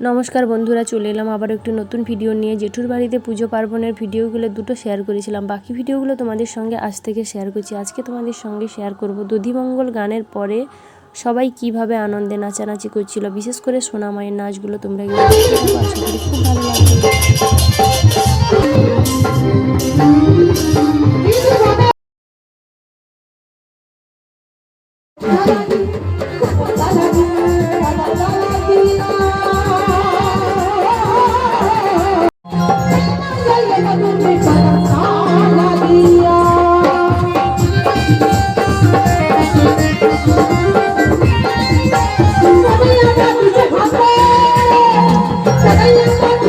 নমস্কার বন্ধুরা, চলে এলাম আবার একটু নতুন ভিডিও নিয়ে। জেঠুর বাড়িতে পুজো পার্বণের ভিডিওগুলো দুটো শেয়ার করেছিলাম। বাকি ভিডিওগুলো তোমাদের সঙ্গে আজ থেকে শেয়ার করছি। আজকে তোমাদের সঙ্গে শেয়ার করব দধিমঙ্গল গানের পরে সবাই কীভাবে আনন্দে নাচানাচি করছিল। বিশেষ করে সোনা মায়ের নাচগুলো তোমরা খুব ভালো লাগবে।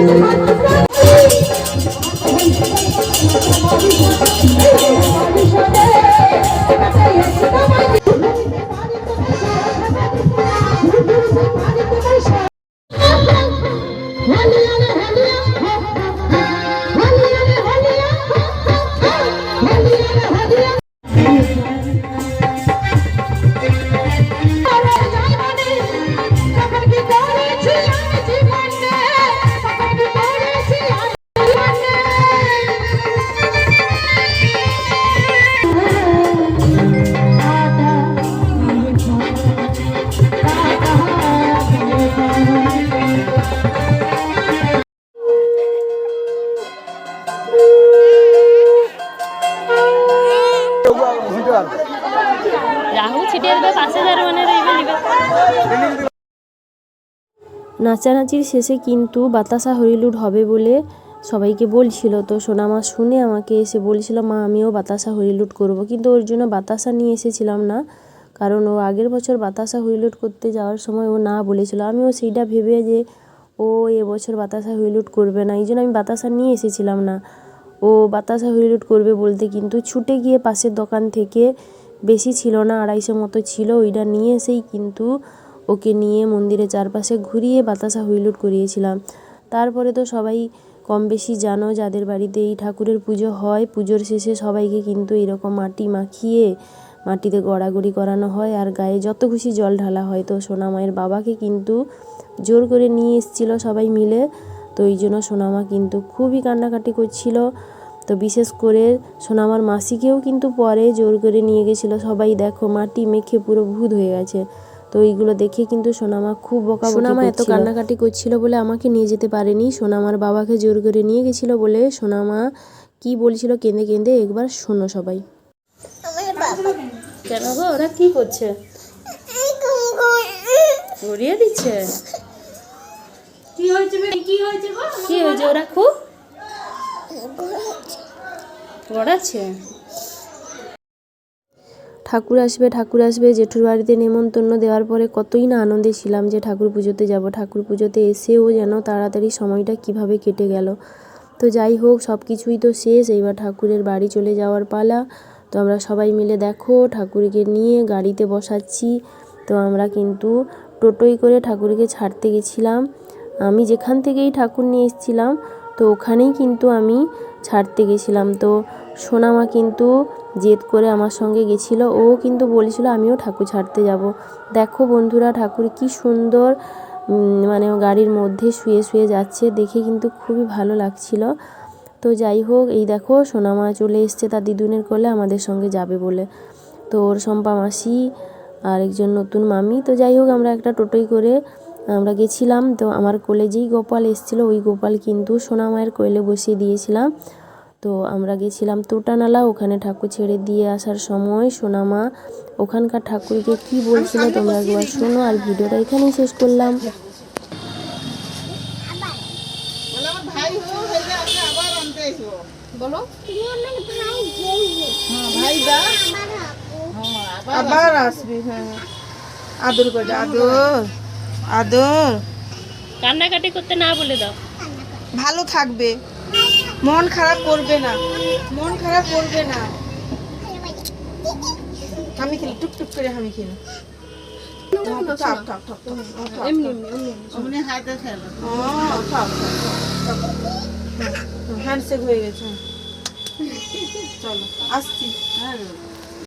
Gracias. নাচানাচির শেষে কিন্তু বাতাসা হরিলুট হবে বলে সবাইকে বলছিল। তো সোনামা শুনে আমাকে এসে বলছিল, মা, আমিও বাতাসা হরিলুট করব। কিন্তু ওর জন্য বাতাসা নিয়ে এসেছিলাম না, কারণ ও আগের বছর বাতাসা হরিলুট করতে যাওয়ার সময় ও না বলেছিল। আমিও সেইটা ভেবে যে ও এবছর বাতাসা হরিলুট করবে না, এই জন্য আমি বাতাসা নিয়ে এসেছিলাম না। ও বাতাসা হরিলুট করবে বলতে কিন্তু ছুটে গিয়ে পাশের দোকান থেকে বেশি ছিল না, আড়াইশো মতো ছিল ওইটা নিয়ে এসেই কিন্তু ওকে নিয়ে মন্দিরের চারপাশে ঘুরিয়ে বাতাসা হুইলুট করিয়েছিলাম। তারপরে তো সবাই কম বেশি জানো যাদের বাড়িতে এই ঠাকুরের পুজো হয়, পুজোর শেষে সবাইকে কিন্তু এরকম মাটি মাখিয়ে মাটিতে গড়াগড়ি করানো হয় আর গায়ে যত খুশি জল ঢালা হয়। তো সোনামায়ের বাবাকে কিন্তু জোর করে নিয়ে এসেছিল সবাই মিলে। তো এই জন্য সোনামা কিন্তু খুবই কান্নাকাটি করছিল। তো বিশেষ করে সোনামার মাসিকেও কিন্তু পরে জোর করে নিয়ে গেছিল। সবাই দেখো মাটি মেখে পুরো ভূত হয়ে গেছে। তো এইগুলো দেখে কিন্তু সোনামা খুব বকা সোনামা এত কান্নাকাটি করছিল বলে আমাকে নিয়ে যেতে পারেনি। সোনামার বাবাকে জোর করে নিয়ে গেছিল বলে সোনামা কি বলছিল কেঁদে কেঁদে একবার শোনো সবাই। কেন গো? ওরা কি করছে? গড়িয়ে দিচ্ছে। কি হয়েছে? কি হয়েছে কি হয়েছে? ওরা খুব গড়াচ্ছে ঠাকুর আসবে ঠাকুর আসবে, জেঠুর বাড়িতে নেমন্তন্ন দেওয়ার পরে কতই না আনন্দে ছিলাম যে ঠাকুর পুজোতে যাব। ঠাকুর পুজোতে এসেও যেন তাড়াতাড়ি সময়টা কীভাবে কেটে গেল। তো যাই হোক, সব কিছুই তো শেষ। এইবার ঠাকুরের বাড়ি চলে যাওয়ার পালা। তো আমরা সবাই মিলে দেখো, ঠাকুরকে নিয়ে গাড়িতে বসাচ্ছি। তো আমরা কিন্তু টোটোই করে ঠাকুরকে ছাড়তে গেছিলাম। আমি যেখান থেকেই ঠাকুর নিয়ে এসেছিলাম, তো ওখানেই কিন্তু আমি ছাড়তে গেছিলাম। তো সোনামা কিন্তু জেদ করে আমার সঙ্গে গেছিল। ও কিন্তু বলেছিল, আমিও ঠাকুর ছাড়তে যাব। দেখো বন্ধুরা, ঠাকুর কি সুন্দর মানে গাড়ির মধ্যে শুয়ে শুয়ে যাচ্ছে। দেখে কিন্তু খুবই ভালো লাগছিল। তো যাই হোক, এই দেখো সোনামা চলে এসছে তার দিদুনের কোলে, আমাদের সঙ্গে যাবে বলে। তো ওর সম্পা মাসি আর একজন নতুন মামি। তো যাই হোক, আমরা একটা টোটোই করে আমরা গেছিলাম। তো আমার কোলে যেই গোপাল এসেছিল, ওই গোপাল কিন্তু সোনামায়ের কোলে বসিয়ে দিয়েছিলাম। তো আমরা গেছিলাম তোটানালা ওখানে ঠাকুর ছেড়ে দিয়ে আসার সময়। সোনামা ওখানকার ঠাকুরকে কি বলছিল তোমরা একবার শোনো আর ভিডিওটা এখানেই শেষ করলাম। বলো। হ্যাঁ দা হ্যাঁ আবার আবার আসবি হ্যাঁ। আদর করে আদর। আদর। কান্নাকাটি করতে না বলে দাও। ভালো থাকবে। মন খারাপ করবে না। মন খারাপ করবে না। আমি খেলি টুক টুক করে আমি খেলি হ্যান্ডশেক হয়ে গেছে। চলো আসছি। হ্যাঁ।